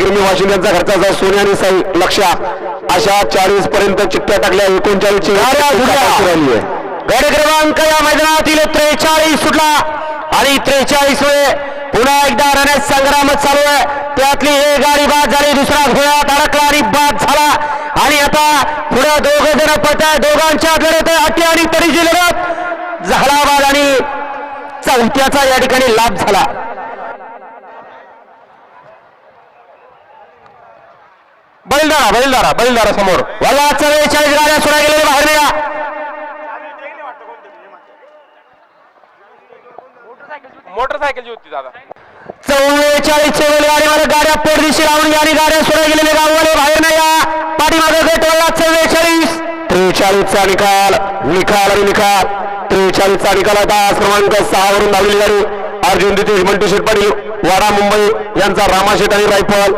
गिरमी वाशिंद यांचा घरचा सोने आणि साई लक्षा अशा चाळीस पर्यंत चिठ्ठ्या टाकल्या. एकोणचाळीस ची राहिली आहे गड क्रमांक या मैदानातील त्रेचाळीस सुटला. आणि त्रेचाळीस वेळे पुन्हा एकदा रण्यात संग्राम चालू आहे. त्यातली एक गाडी बाद झाली. दुसरा घोड्यात अडकला आणि बाद झाला. आणि आता पुढे दोघ जण पट आहे दोघांच्या लढत अटी आणि तरीची लढत. झाला बाद आणि चौथ्याचा या ठिकाणी लाभ झाला. बैलदारा बैलदारा बैलदारा समोर. वल्ला चव्वेचाळीस गाड्या सुद्धा गेलेल्या बाहेर निघा. मोटरसायकलची होती दादा. चव्वेचाळीस चे गाडीवाले गाड्या पोटदिशी लावून आणि गाड्या सोडा गेलेले गाववाले बाहेर नाही या पाठीमागे गटवाला चव्वेचाळीस त्रेचाळीसचा निकाल निकाल आणि निकाल. त्रेचाळीसचा निकाल होता क्रमांक सहा वरून धावलेली गाडी. अर्जुन दितेश मंटू पाटील वाडा मुंबई यांचा रामाशेठ आणि रायफल.